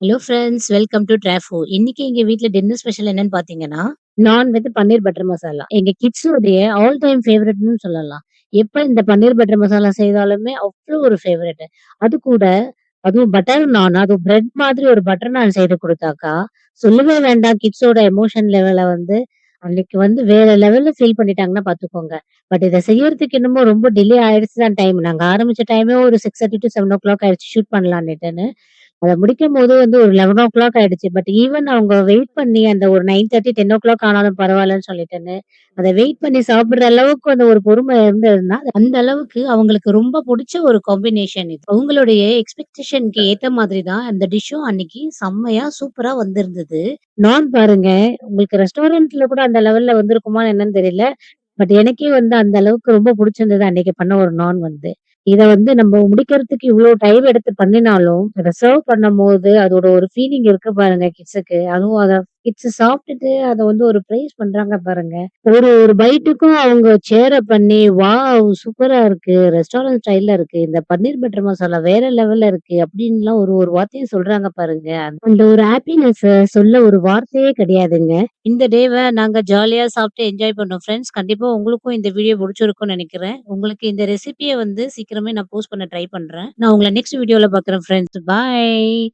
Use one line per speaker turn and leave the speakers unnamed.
Hello friends welcome to ட்ராஃபோ. இன்னைக்கு எங்க வீட்ல டின்னர் ஸ்பெஷல் என்னன்னு பாத்தீங்கன்னா நான் வித் பன்னீர் பட்டர் மசாலா. எங்க கிட்ஸுடைய ஆல் டைம் ஃபேவரட்னு சொல்லலாம். எப்ப இந்த பன்னீர் பட்டர் மசாலா செய்தாலுமே அவ்வளோ ஒரு ஃபேவரட் அது கூட அதுவும் பட்டர் நான் அதுவும் பிரெட் மாதிரி ஒரு பட்டர் நான் செய்து கொடுத்தாக்கா சொல்லவே வேண்டாம் கிட்ஸோட எமோஷன் லெவலை வந்து அன்னைக்கு வந்து வேற லெவல்ல ஃபீல் பண்ணிட்டாங்கன்னா பாத்துக்கோங்க பட் இத செய்யறதுக்கு என்னமோ ரொம்ப டிலே ஆயிடுச்சு தான் டைம். நாங்க ஆரம்பிச்ச டைமே ஒரு six thirty to seven o'clock ஆயிடுச்சு ஷூட் பண்ணலான்னுட்டுன்னு. அதை முடிக்கும் போது வந்து ஒரு 11:00 ஆயிடுச்சு. பட் ஈவன் அவங்க வெயிட் பண்ணி அந்த ஒரு 9:30, 10:00 ஆனாலும் பரவாயில்லன்னு சொல்லிட்டுன்னு, அதை வெயிட் பண்ணி சாப்பிடுற அளவுக்கு அந்த ஒரு பொறுமை இருந்ததுன்னா, அந்த அளவுக்கு அவங்களுக்கு ரொம்ப பிடிச்ச ஒரு காம்பினேஷன் இது. அவங்களுடைய எக்ஸ்பெக்டேஷனுக்கு ஏத்த மாதிரி தான் அந்த டிஷ்ஷும் அன்னைக்கு செம்மையா, சூப்பரா வந்திருந்தது. நான் பாருங்க, உங்களுக்கு ரெஸ்டாரண்ட்ல கூட அந்த லெவல்ல வந்திருக்குமான்னு என்னன்னு தெரியல. பட் எனக்கே வந்து அந்த அளவுக்கு ரொம்ப பிடிச்சிருந்தது அன்னைக்கு பண்ண ஒரு நான் வந்து. இத வந்து நம்ம முடிக்கிறதுக்கு இவ்வளவு டைம் எடுத்து பண்ணினாலும், ரிசர்வ் பண்ணும் போது அதோட ஒரு ஃபீலிங் இருக்கு பாருங்க கிட்ஸுக்கு. அதுவும் அத கிட்ஸ் சாப்பிட்டுட்டு அதை வந்து ஒரு ப்ரைஸ் பண்றாங்க பாருங்க. ஒரு ஒரு பைட்டுக்கும் அவங்க சேர பண்ணி, "வாவ்! சூப்பரா இருக்கு. ரெஸ்டாரண்ட் ஸ்டைல்ல இருக்கு. இந்த பன்னீர் பட்டர் மசாலா வேற லெவல்ல இருக்கு." அப்படின்லாம் ஒரு ஒரு வார்த்தையும் சொல்றாங்க பாருங்க. அந்த ஒரு ஹாப்பினஸ் சொல்ல ஒரு வார்த்தையே கிடையாதுங்க. இந்த டேவை நாங்க ஜாலியா சாப்பிட்டு என்ஜாய் பண்ணோம் ஃப்ரெண்ட்ஸ். கண்டிப்பா உங்களுக்கும் இந்த வீடியோ பிடிச்சிருக்கும்னு நினைக்கிறேன் உங்களுக்கு இந்த ரெசிபியை வந்து சீக்கிரமே நான் போஸ்ட் பண்ண ட்ரை பண்றேன். நான் உங்களை நெக்ஸ்ட் வீடியோல பாக்குறேன் ஃப்ரெண்ட்ஸ். பாய்.